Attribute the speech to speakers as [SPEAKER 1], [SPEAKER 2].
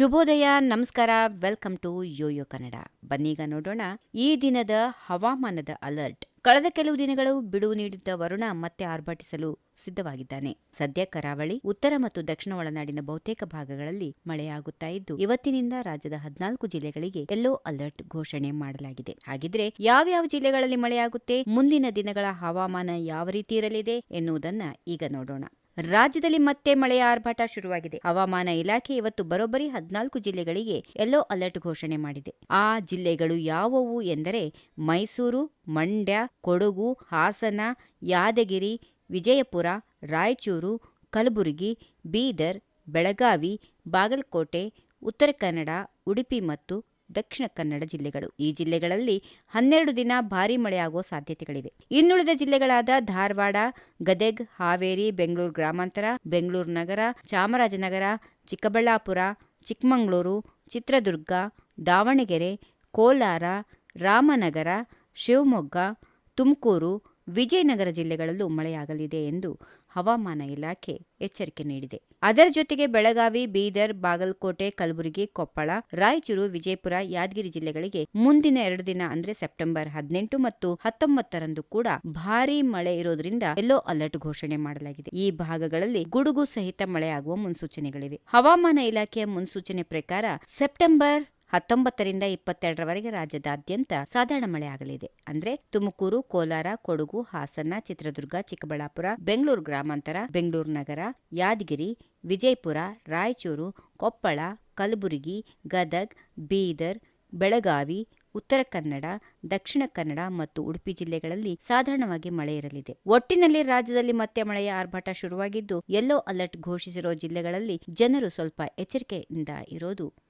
[SPEAKER 1] ಶುಭೋದಯ, ನಮಸ್ಕಾರ, welcome to Yoyo Kannada. ಬನ್ನೀಗ ನೋಡೋಣ, ಈ ದಿನದ ಹವಾಮಾನದ ಅಲರ್ಟ್. ಕಳೆದ ಕೆಲವು ದಿನಗಳು ಬಿಡುವು ನೀಡಿದ್ದ ವರುಣ ಮತ್ತೆ ಆರ್ಭಟಿಸಲು ಸಿದ್ಧವಾಗಿದ್ದಾನೆ. ಸದ್ಯ ಕರಾವಳಿ, ಉತ್ತರ ಮತ್ತು ದಕ್ಷಿಣ ಒಳನಾಡಿನ ಬಹುತೇಕ ಭಾಗಗಳಲ್ಲಿ ಮಳೆಯಾಗುತ್ತಾ ಇದ್ದು, ಇವತ್ತಿನಿಂದ ರಾಜ್ಯದ ಹದಿನಾಲ್ಕು ಜಿಲ್ಲೆಗಳಿಗೆ ಯೆಲ್ಲೋ ಅಲರ್ಟ್ ಘೋಷಣೆ ಮಾಡಲಾಗಿದೆ. ಹಾಗಿದ್ರೆ ಯಾವ್ಯಾವ ಜಿಲ್ಲೆಗಳಲ್ಲಿ ಮಳೆಯಾಗುತ್ತೆ, ಮುಂದಿನ ದಿನಗಳ ಹವಾಮಾನ ಯಾವ ರೀತಿ ಇರಲಿದೆ ಎನ್ನುವುದನ್ನ ಈಗ ನೋಡೋಣ. ರಾಜ್ಯದಲ್ಲಿ ಮತ್ತೆ ಮಳೆಯ ಆರ್ಭಟ ಶುರುವಾಗಿದೆ. ಹವಾಮಾನ ಇಲಾಖೆ ಇವತ್ತು ಬರೋಬ್ಬರಿ ಹದಿನಾಲ್ಕು ಜಿಲ್ಲೆಗಳಿಗೆ ಯೆಲ್ಲೋ ಅಲರ್ಟ್ ಘೋಷಣೆ ಮಾಡಿದೆ. ಆ ಜಿಲ್ಲೆಗಳು ಯಾವುವು ಎಂದರೆ ಮೈಸೂರು, ಮಂಡ್ಯ, ಕೊಡಗು, ಹಾಸನ, ಯಾದಗಿರಿ, ವಿಜಯಪುರ, ರಾಯಚೂರು, ಕಲಬುರಗಿ, ಬೀದರ್, ಬೆಳಗಾವಿ, ಬಾಗಲಕೋಟೆ, ಉತ್ತರ ಕನ್ನಡ, ಉಡುಪಿ ಮತ್ತು ದಕ್ಷಿಣ ಕನ್ನಡ ಜಿಲ್ಲೆಗಳು. ಈ ಜಿಲ್ಲೆಗಳಲ್ಲಿ ಹನ್ನೆರಡು ದಿನ ಭಾರೀ ಮಳೆಯಾಗುವ ಸಾಧ್ಯತೆಗಳಿವೆ. ಇನ್ನುಳಿದ ಜಿಲ್ಲೆಗಳಾದ ಧಾರವಾಡ, ಗದಗ್, ಹಾವೇರಿ, ಬೆಂಗಳೂರು ಗ್ರಾಮಾಂತರ, ಬೆಂಗಳೂರು ನಗರ, ಚಾಮರಾಜನಗರ, ಚಿಕ್ಕಬಳ್ಳಾಪುರ, ಚಿಕ್ಕಮಗಳೂರು, ಚಿತ್ರದುರ್ಗ, ದಾವಣಗೆರೆ, ಕೋಲಾರ, ರಾಮನಗರ, ಶಿವಮೊಗ್ಗ, ತುಮಕೂರು ವಿಜಯನಗರ ಜಿಲ್ಲೆಗಳಲ್ಲೂ ಮಳೆಯಾಗಲಿದೆ ಎಂದು ಹವಾಮಾನ ಇಲಾಖೆ ಎಚ್ಚರಿಕೆ ನೀಡಿದೆ. ಅದರ ಜೊತೆಗೆ ಬೆಳಗಾವಿ, ಬೀದರ್, ಬಾಗಲಕೋಟೆ, ಕಲಬುರಗಿ, ಕೊಪ್ಪಳ, ರಾಯಚೂರು, ವಿಜಯಪುರ, ಯಾದಗಿರಿ ಜಿಲ್ಲೆಗಳಿಗೆ ಮುಂದಿನ ಎರಡು ದಿನ ಅಂದ್ರೆ ಸೆಪ್ಟೆಂಬರ್ ಹದಿನೆಂಟು ಮತ್ತು ಹತ್ತೊಂಬತ್ತರಂದು ಕೂಡ ಭಾರೀ ಮಳೆ ಇರೋದ್ರಿಂದ ಯೆಲ್ಲೋ ಅಲರ್ಟ್ ಘೋಷಣೆ ಮಾಡಲಾಗಿದೆ. ಈ ಭಾಗಗಳಲ್ಲಿ ಗುಡುಗು ಸಹಿತ ಮಳೆಯಾಗುವ ಮುನ್ಸೂಚನೆಗಳಿವೆ. ಹವಾಮಾನ ಇಲಾಖೆಯ ಮುನ್ಸೂಚನೆ ಪ್ರಕಾರ ಸೆಪ್ಟೆಂಬರ್ ಹತ್ತೊಂಬತ್ತರಿಂದ ಇಪ್ಪತ್ತೆರಡರವರೆಗೆ ರಾಜ್ಯದಾದ್ಯಂತ ಸಾಧಾರಣ ಮಳೆ ಆಗಲಿದೆ. ಅಂದ್ರೆ ತುಮಕೂರು, ಕೋಲಾರ, ಕೊಡಗು, ಹಾಸನ, ಚಿತ್ರದುರ್ಗ, ಚಿಕ್ಕಬಳ್ಳಾಪುರ, ಬೆಂಗಳೂರು ಗ್ರಾಮಾಂತರ, ಬೆಂಗಳೂರು ನಗರ, ಯಾದಗಿರಿ, ವಿಜಯಪುರ, ರಾಯಚೂರು, ಕೊಪ್ಪಳ, ಕಲಬುರಗಿ, ಗದಗ್, ಬೀದರ್, ಬೆಳಗಾವಿ, ಉತ್ತರ ಕನ್ನಡ, ದಕ್ಷಿಣ ಕನ್ನಡ ಮತ್ತು ಉಡುಪಿ ಜಿಲ್ಲೆಗಳಲ್ಲಿ ಸಾಧಾರಣವಾಗಿ ಮಳೆ ಇರಲಿದೆ. ಒಟ್ಟಿನಲ್ಲಿ ರಾಜ್ಯದಲ್ಲಿ ಮತ್ತೆ ಮಳೆಯ ಆರ್ಭಟ ಶುರುವಾಗಿದ್ದು ಯೆಲ್ಲೋ ಅಲರ್ಟ್ ಘೋಷಿಸಿರುವ ಜಿಲ್ಲೆಗಳಲ್ಲಿ ಜನರು ಸ್ವಲ್ಪ ಎಚ್ಚರಿಕೆಯಿಂದ ಇರೋದು